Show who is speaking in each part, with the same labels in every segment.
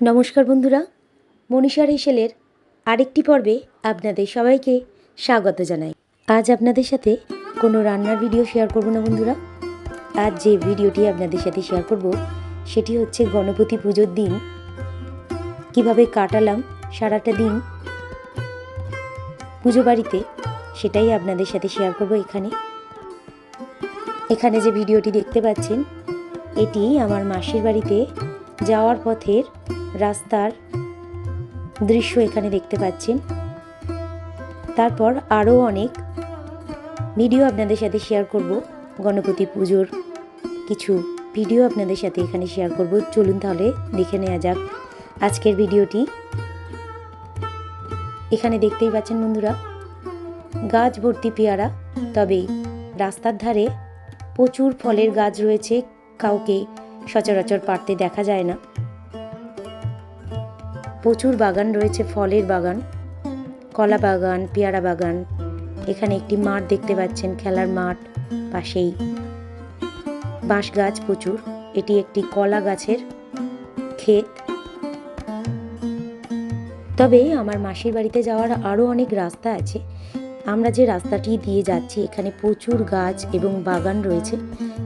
Speaker 1: নমস্কার বন্ধুরা মনীষার হেসেলের আরেকটি পর্বে আপনাদের সবাইকে স্বাগত জানাই। আজ আপনাদের সাথে কোনো রান্নার ভিডিও শেয়ার করব না বন্ধুরা। আজ যে ভিডিওটি আপনাদের সাথে শেয়ার করব, সেটি হচ্ছে গণপতি পুজোর দিন। কীভাবে কাটালাম সারাটা দিন পুজো বাড়িতে, সেটাই আপনাদের সাথে শেয়ার করব এখানে। এখানে যে ভিডিওটি দেখতে পাচ্ছেন, এটি আমার মাসির বাড়িতে যাওয়ার পথের রাস্তার দৃশ্য এখানে দেখতে পাচ্ছেন। তারপর আরও অনেক ভিডিও আপনাদের সাথে শেয়ার করব। গণপতি পুজোর কিছু ভিডিও আপনাদের সাথে এখানে শেয়ার করব। চলুন তাহলে দেখে নেওয়া যাক আজকের ভিডিওটি। এখানে দেখতেই পাচ্ছেন বন্ধুরা, গাছ ভর্তি পেয়ারা। তবে রাস্তার ধারে প্রচুর ফলের গাছ রয়েছে, কাউকে সচরাচর পারতে দেখা যায় না। প্রচুর বাগান রয়েছে, ফলের বাগান, কলা বাগান, পেয়ারা বাগান। এখানে একটি মাঠ দেখতে পাচ্ছেন, খেলার মাঠ পাশেই। বাঁশ গাছ প্রচুর, এটি একটি কলা গাছের ক্ষেত। তবে আমার মাসির বাড়িতে যাওয়ার আরও অনেক রাস্তা আছে। আমরা যে রাস্তাটি দিয়ে যাচ্ছি, এখানে প্রচুর গাছ এবং বাগান রয়েছে।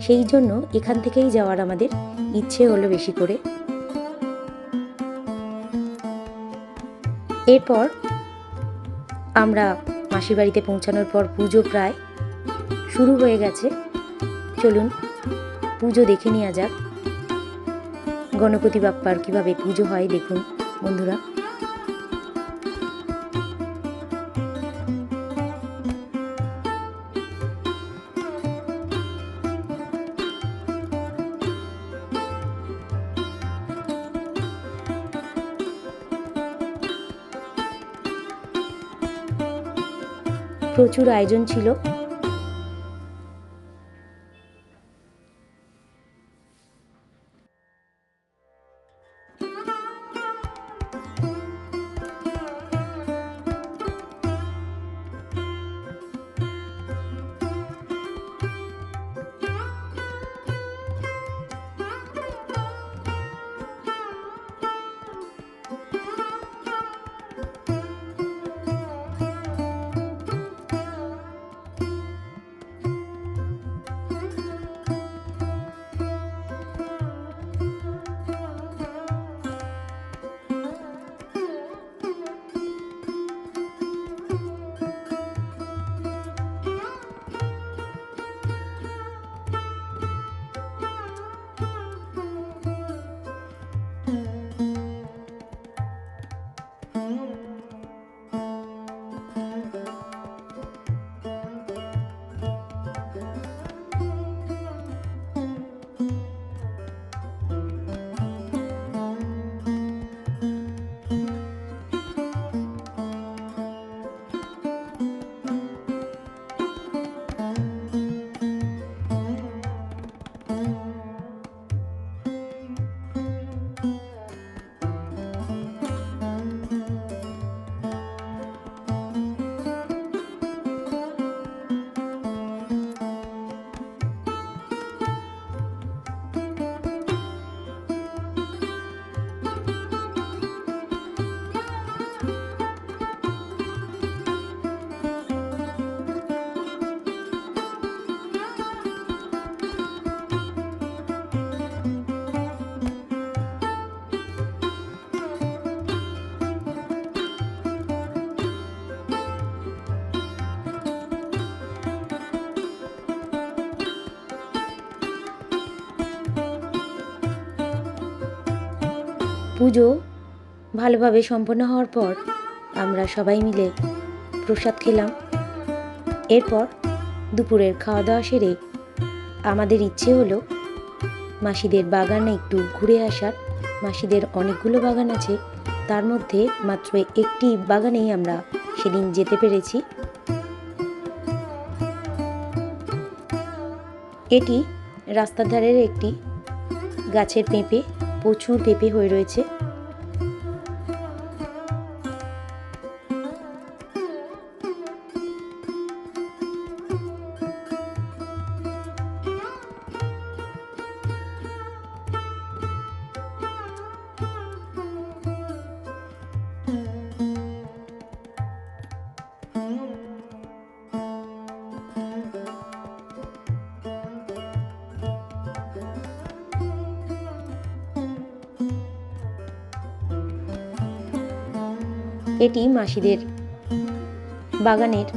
Speaker 1: সেই জন্য এখান থেকেই যাওয়ার আমাদের ইচ্ছে হলো বেশি করে। এরপর আমরা মাসির বাড়িতে পৌঁছানোর পর পুজো প্রায় শুরু হয়ে গেছে। চলুন, পুজো দেখে নেওয়া যাক। গণপতি বাপ্পার কীভাবে পুজো হয়, দেখুন বন্ধুরা। প্রচুর আয়োজন ছিল। পুজো ভালোভাবে সম্পন্ন হওয়ার পর আমরা সবাই মিলে প্রসাদ খেলাম। এরপর দুপুরের খাওয়া দাওয়া সেরে আমাদের ইচ্ছে হলো মাসিদের বাগানে একটু ঘুরে আসার। মাসিদের অনেকগুলো বাগান আছে, তার মধ্যে মাত্র একটি বাগানেই আমরা সেদিন যেতে পেরেছি। এটি রাস্তার ধারের একটি গাছের পেঁপে, প্রচুর পেঁপে হয়ে রয়েছে। এটি মাসিদের বাগানের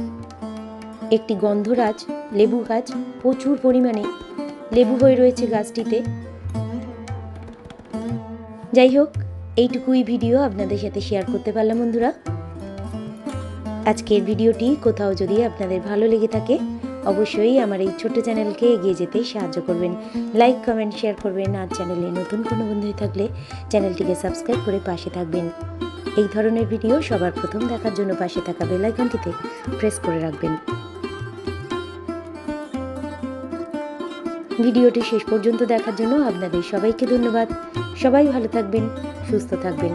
Speaker 1: একটি গন্ধরাজ লেবু গাছ। প্রচুর পরিমাণে লেবু হয়ে রয়েছে গাছটিতে। যাই হোক, এইটুকুই ভিডিও আপনাদের সাথে শেয়ার করতে পারলাম বন্ধুরা। আজকের ভিডিওটি কোথাও যদি আপনাদের ভালো লেগে থাকে অবশ্যই আমার এই ছোট্ট চ্যানেলকে এগিয়ে যেতে সাহায্য করবেন। লাইক কমেন্ট শেয়ার করবেন আর চ্যানেলে নতুন কোনো বন্ধু থাকলে চ্যানেলটিকে সাবস্ক্রাইব করে পাশে থাকবেন। এই ধরনের ভিডিও সবার প্রথম দেখার জন্য পাশে থাকা বেল আইকনটিতে প্রেস করে রাখবেন। ভিডিওটি শেষ পর্যন্ত দেখার জন্য আপনাদের সবাইকে ধন্যবাদ। সবাই ভালো থাকবেন, সুস্থ থাকবেন।